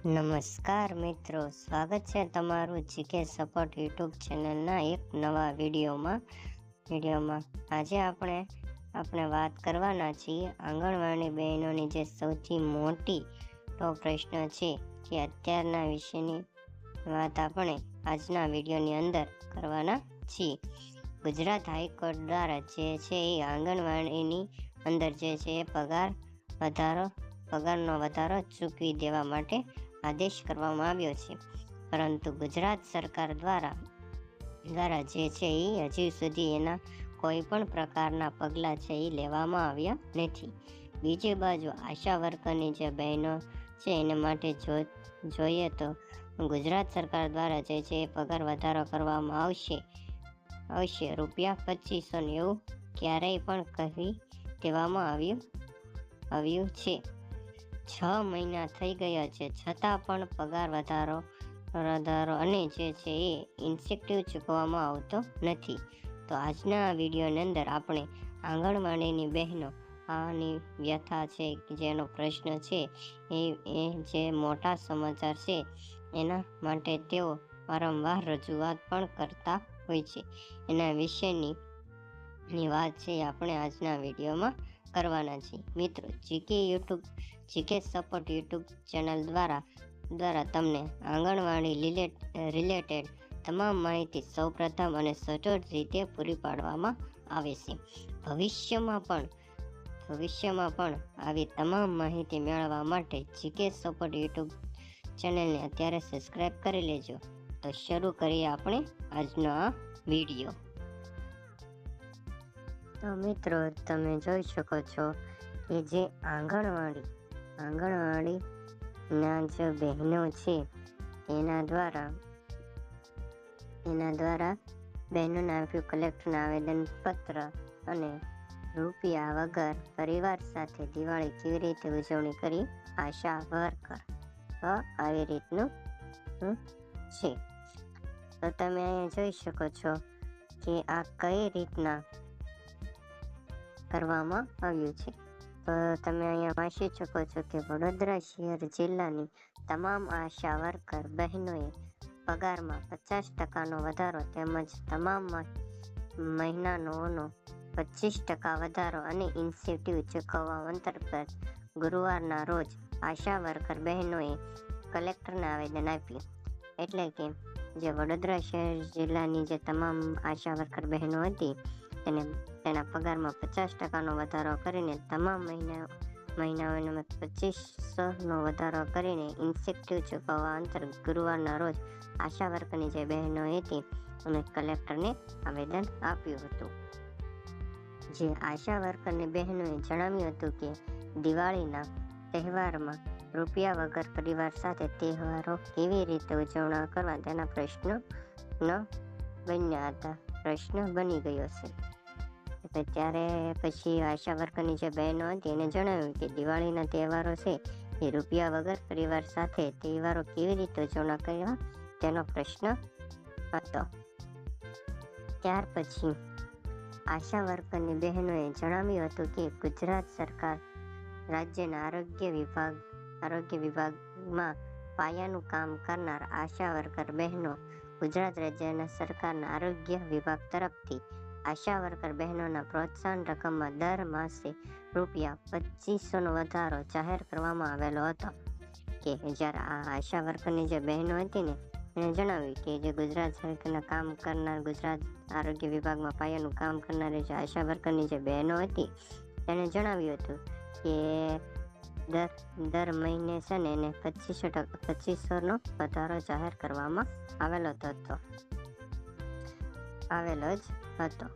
નમસ્કાર મિત્રો, સ્વાગત છે તમારું જીકે સપોર્ટ યુટ્યુબ ચેનલના એક નવા વિડીયોમાં. વિડીયોમાં આજે આપણે આપણે વાત કરવાના છીએ આંગણવાડી બહેનોની જે સૌથી મોટી તો પ્રશ્ન છે કે અત્યારના વિશેની વાત આપણે આજના વિડીયોની અંદર કરવાના છીએ. ગુજરાત હાઈકોર્ટ દ્વારા જે છે એ આંગણવાડીની અંદર જે છે એ પગાર વધારો, પગારનો વધારો ચૂકવી દેવા માટે આદેશ કરવામાં આવ્યો છે. પરંતુ ગુજરાત સરકાર દ્વારા દ્વારા જે છે એ હજી સુધી એના કોઈ પણ પ્રકારના પગલાં છે એ લેવામાં આવ્યા નથી. બીજી બાજુ આશા વર્કરની જે બહેનો છે એને માટે જો, જોઈએ તો ગુજરાત સરકાર દ્વારા જે છે એ પગાર વધારો કરવામાં આવશે આવશે રૂપિયા પચીસો ને એવું ક્યારેય પણ કહી દેવામાં આવ્યું આવ્યું છે. છ મહિના થઈ ગયા છે. છતાં પણ પગાર વધારો વધારો અને જે છે એ ઇન્સેક્ટિવ ચૂકવવામાં આવતો નથી. તો આજના વિડીયોની અંદર આપણે આંગણવાડીની બહેનો આની વ્યથા છે જેનો પ્રશ્ન છે એ એ જે મોટા સમાચાર છે એના માટે તેઓ વારંવાર રજૂઆત પણ કરતા હોય છે. એના વિશેની વાત છે આપણે આજના વિડીયોમાં કરવાના છીએ મિત્રો, GK YouTube, GK support YouTube channel દ્વારા દ્વારા તમને આંગણવાડી રિલેટ, રિલેટેડ તમામ માહિતી સૌપ્રથમ અને સચોટ રીતે પૂરી પાડવામાં આવે છે. ભવિષ્યમાં પણ ભવિષ્યમાં પણ આવી તમામ માહિતી મેળવવા માટે જીકે સપોર્ટ યુટ્યુબ ચેનલને અત્યારે સબસ્ક્રાઈબ કરી લેજો. તો શરૂ કરીએ આપણે આજનો આ વીડિયો. તો મિત્રો, તમે જોઈ શકો છો કે જે આંગણવાડી આંગણવાડીના જે બહેનો છે, એના દ્વારા એના દ્વારા બહેનોને આપ્યું કલેક્ટરનું આવેદન પત્ર અને રૂપિયા વગર પરિવાર સાથે દિવાળી કેવી રીતે ઉજવણી કરી, આશા વર્કર તો આવી રીતનું છે. તો તમે અહીંયા જોઈ શકો છો કે આ કઈ રીતના કરવામાં આવ્યું છે. તો તમે અહીંયા વાંચી શકો છો કે વડોદરા શહેર જિલ્લાની તમામ આશા વર્કર બહેનોએ પગારમાં પચાસ ટકાનો વધારો તેમજ તમામ મહિનાનો પચીસ ટકા વધારો અને ઇન્સેન્ટિવ ચૂકવવા અંતર્ગત ગુરુવારના રોજ આશા વર્કર બહેનોએ કલેક્ટરને આવેદન આપ્યું. એટલે કે જે વડોદરા શહેર જિલ્લાની જે તમામ આશા વર્કર બહેનો હતી તેને તેના પગારમાં પચાસ ટકાનો વધારો કરીને તમામ મહિના, મહિનાઓને પચીસોનો વધારો કરીને ઇન્સેક્ટિવ ચૂકવવા અંતર્ગત ગુરુવારના રોજ આશા વર્કની જે બહેનો હતી, અમે કલેક્ટરને આવેદન આપ્યું હતું. જે આશા વર્કરની બહેનોએ જણાવ્યું હતું કે, દિવાળીના તહેવારમાં રૂપિયા વગર પરિવાર સાથે તહેવારો કેવી રીતે ઉજવણા કરવા તેના પ્રશ્નો ન બન્યા હતા. પ્રશ્ન બની ગયો છે. ત્યારે પછી આશા વર્કરની જે બહેનો હતી એને જણાવ્યું કે દિવાળીના તહેવારો છે એ રૂપિયા વગર પરિવાર સાથે તહેવારો કેવી રીતે ઉજવણા કરવા તેનો પ્રશ્ન હતો. ત્યાર પછી આશા વર્કરની બહેનોએ જણાવ્યું હતું કે ગુજરાત સરકાર રાજ્યના આરોગ્ય વિભાગ, આરોગ્ય વિભાગમાં પાયાનું કામ કરનાર આશા વર્કર બહેનો ગુજરાત રાજ્યના સરકારના આરોગ્ય વિભાગ તરફથી આશા વર્કર બહેનોના પ્રોત્સાહન રકમમાં દર માસે રૂપિયા પચીસોનો વધારો જાહેર કરવામાં આવેલો હતો. કે જ્યારે આ આશા વર્કરની જે બહેનો હતી ને, એણે જણાવ્યું કે જે ગુજરાત સરકારના કામ કરનાર, ગુજરાત આરોગ્ય વિભાગમાં પાયાનું કામ કરનારી જે આશા વર્કરની જે બહેનો હતી, એણે જણાવ્યું હતું કે દર દર મહિને છે ને એને પચીસો ટકા, પચીસોનો વધારો જાહેર કરવામાં આવેલો હતો. આવેલો જ હતો.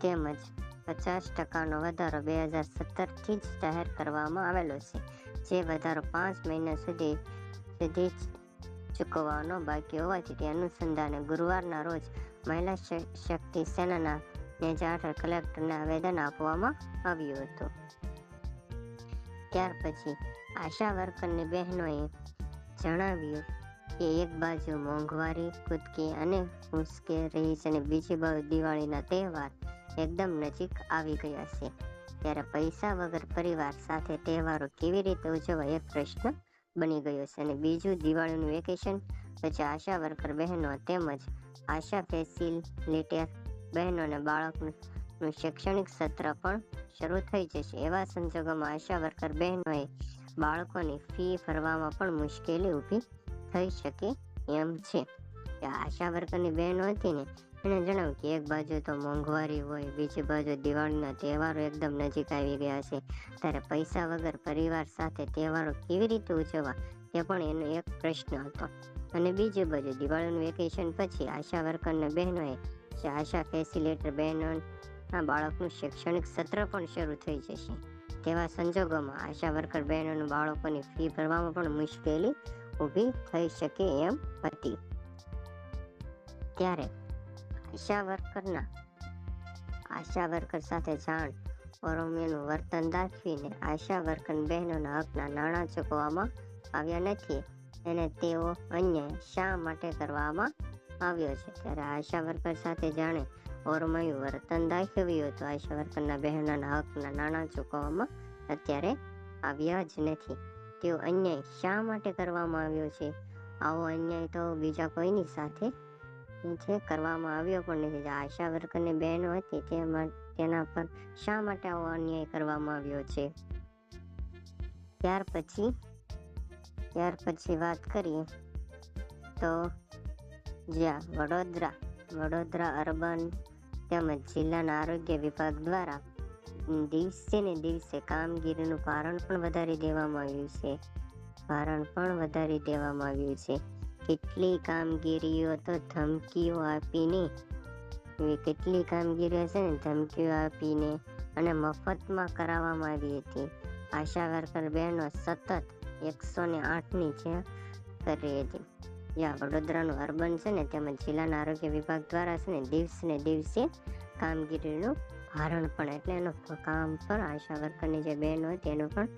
તેમજ પચાસ ટકાનો વધારો બે હજાર સત્તરથી જ જાહેર કરવામાં આવેલો છે, જે વધારો પાંચ મહિના સુધી સુધી ચૂકવવાનો બાકી હોવાથી તે અનુસંધાને ગુરુવારના રોજ મહિલા શક્તિ સેનાના નેજા કલેક્ટરને આવેદન આપવામાં આવ્યું હતું. ત્યાર પછી આશા વર્કરની બહેનોએ જણાવ્યું કે એક બાજુ મોંઘવારી, કૂદકી અને મુશ્કેલ રહી છે અને બીજી બાજુ દિવાળીના તહેવાર એકદમ નજીક આવી ગયા છે. ત્યારે પૈસા વગર પરિવાર સાથે તહેવારો કેવી રીતે ઉજવવા એ પ્રશ્ન બની ગયો છે અને બીજું દિવાળીનું વેકેશન પછી આશા વર્કર બહેનો તેમજ આશા ફેસિલિટેટર બહેનો અને બાળકનું શૈક્ષણિક સત્ર પણ શરૂ થઈ જશે. એવા સંજોગોમાં આશા વર્કર બહેનોએ બાળકોની ફી ભરવામાં પણ મુશ્કેલી ઊભી થઈ શકે એમ છે. આશા વર્કરની બહેનો હતી ને એણે જણાવ્યું કે એક બાજુ તો મોંઘવારી હોય, બીજી બાજુ દિવાળીના તહેવારો એકદમ નજીક આવી ગયા છે. ત્યારે પૈસા વગર પરિવાર સાથે તહેવારો કેવી રીતે ઉજવવા? તે પણ એનો એક પ્રશ્ન હતો. અને બીજી બાજુ દિવાળીનું વેકેશન પછી આશા વર્કરના બહેનોએ આશા ફેસિલેટર બહેનોના બાળકનું શૈક્ષણિક સત્ર પણ શરૂ થઈ જશે. તેવા સંજોગોમાં આશા વર્કર બહેનોનું બાળકોની ફી ભરવામાં પણ મુશ્કેલી ઊભી થઈ શકે એમ હતી. ત્યારે આશા વર્કરના, આશા વર્કર સાથે જાણ ઓરોમિયાનું વર્તન દાખવીને આશા વર્કર બહેનોના હકના નાણાં ચૂકવવામાં આવ્યા નથી અને તેઓ અન્ય શા માટે કરવામાં આવ્યો છે? ત્યારે આશા વર્કર સાથે જાણે ઓરમયું વર્તન દાખવ્યું હતું આશા વર્કરના બહેનોના હકના નાણાં ચૂકવવામાં અત્યારે આવ્યા જ નથી. તેઓ અન્યાય શા માટે કરવામાં આવ્યો છે? આવો અન્યાય તો બીજા કોઈની સાથે છે? કરવામાં આવ્યો પણ નથી. જે આશા વર્કરની બહેનો હતી તેમાં તેના પર શા માટે આવો અન્યાય કરવામાં આવ્યો છે? ત્યાર પછી ત્યાર પછી વાત કરીએ તો જ્યાં વડોદરા વડોદરા અર્બન તેમજ જિલ્લાના આરોગ્ય વિભાગ દ્વારા દિવસે ને દિવસે કામગીરીનું ભારણ પણ વધારી દેવામાં આવ્યું છે. ભારણ પણ વધારી દેવામાં આવ્યું છે. કેટલી કામગીરીઓ તો ધમકીઓ આપીને એવી કેટલી કામગીરીઓ છે ને, ધમકીઓ આપીને અને મફતમાં કરાવવામાં આવી હતી. આશા વર્કર બહેનો સતત એકસો ને આઠની જે કરી હતી. જ્યાં વડોદરાનું અર્બન છે ને, તેમજ જિલ્લાના આરોગ્ય વિભાગ દ્વારા છે ને, દિવસે ને દિવસે કામગીરીનું ભારણ પણ એટલે એનું કામ પર આશા વર્કરની જે બહેન હોય તેનું પણ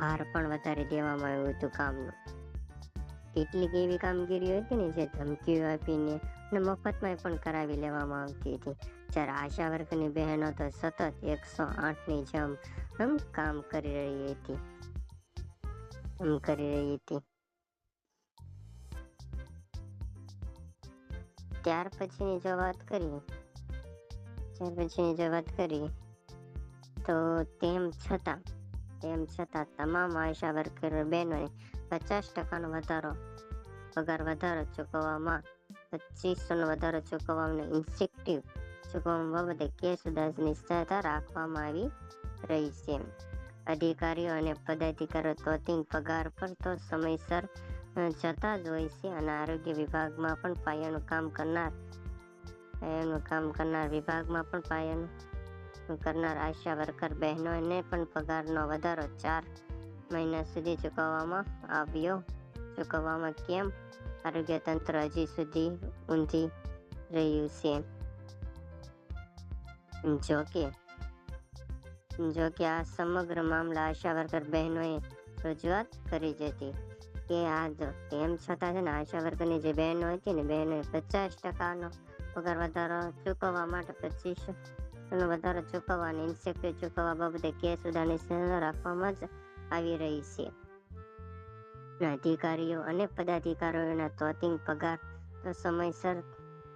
ભાર પણ વધારી દેવામાં આવ્યું હતું કામનું. કેટલીક એવી કામગીરી હતી ને જે ધમકીઓ આપીને અને મફતમાં પણ કરાવી લેવામાં આવતી હતી. જ્યારે આશા વર્કની બહેનો તો સતત એકસો આઠની જેમ એમ કામ કરી રહી હતી. એમ કરી રહી હતી. ત્યાર પછીની જો વાત કરીએ ત્યાર પછીની જો વાત કરીએ તો તેમ છતાં તેમ છતાં તમામ આશા વર્કર બહેનોને પચાસ ટકાનો વધારો, પગાર વધારો ચૂકવવામાં, પચીસોનો વધારો ચૂકવવામાં ઇન્સેક્ટિવ ચૂકવવા બાબતે કેસ ઉદાસની સહાયતા રાખવામાં આવી રહી છે. અધિકારીઓ અને પદાધિકારીઓ તોતિંગ પગાર પર તો સમયસર જતા જ હોય છે અને આરોગ્ય વિભાગમાં પણ પાયાનું કામ કરનાર પાયાનું કામ કરનાર વિભાગમાં પણ પાયાનું કરનાર આશા વર્કર બહેનોને પણ પગારનો વધારો ચાર મહિના સુધી ચૂકવવામાં આવ્યો. ચૂકવવામાં કેમ? આરોગ્ય તંત્ર હજી સુધી ઊંધી રહ્યું છે. જોકે જોકે આ સમગ્ર મામલા આશા વર્કર બહેનોએ રજૂઆત કરી હતી કે આ તેમ છતાં છે ને, આશા વર્કરની જે બહેનો હતી ને, બહેનોએ પચાસ ટકાનો પગાર વધારો ચૂકવવા માટે પચીસ નો વધારો ચૂકવવા અને ઇન્સેક્ટિવ ચૂકવવા બાબતે કેસ સુધારની સલાહ રાખવામાં જ આવી રહી છે. અધિકારીઓ અને પદાધિકારીઓના તોતિંગ પગાર તો સમયસર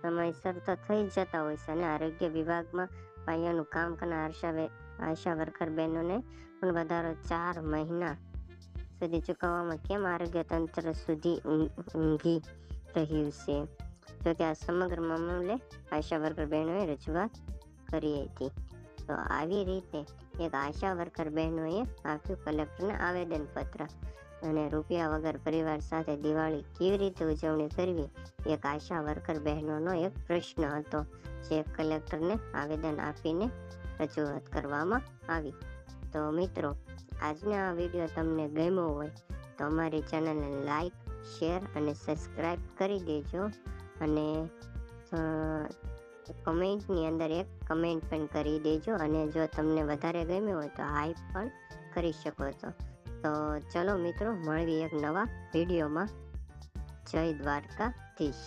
સમયસર તો થઈ જતા હોય છે અને આરોગ્ય વિભાગમાં પાયાનું કામ કરનાર આશા આશા વર્કર બહેનોને પણ વધારો ચાર મહિના સુધી ચૂકવવામાં કેમ આરોગ્ય તંત્ર સુધી ઊંઘી રહ્યું છે? જોકે આ સમગ્ર મામલે આશા વર્કર બહેનોએ રજૂઆત કરી હતી. તો આવી રીતે એક આશા વર્કર બહેનોએ આપ્યું કલેક્ટરને આવેદનપત્ર અને રૂપિયા વગર પરિવાર સાથે દિવાળી કેવી રીતે ઉજવણી કરવી, એક આશા વર્કર બહેનોનો એક પ્રશ્ન હતો, જે કલેક્ટરને આવેદન આપીને રજૂઆત કરવામાં આવી. તો મિત્રો, આજનો આ વીડિયો તમને ગમ્યો હોય તો અમારી ચેનલને લાઈક, શેર અને સબસ્ક્રાઈબ કરી દેજો. અને કમેન્ટની અંદર એક કમેન્ટ પણ કરી દેજો અને જો તમને વધારે ગમ્યું હોય તો હાઈપ પણ કરી શકો છો. તો ચલો મિત્રો મળવી એક નવા વિડીયોમાં જય દ્વારકાધીશ.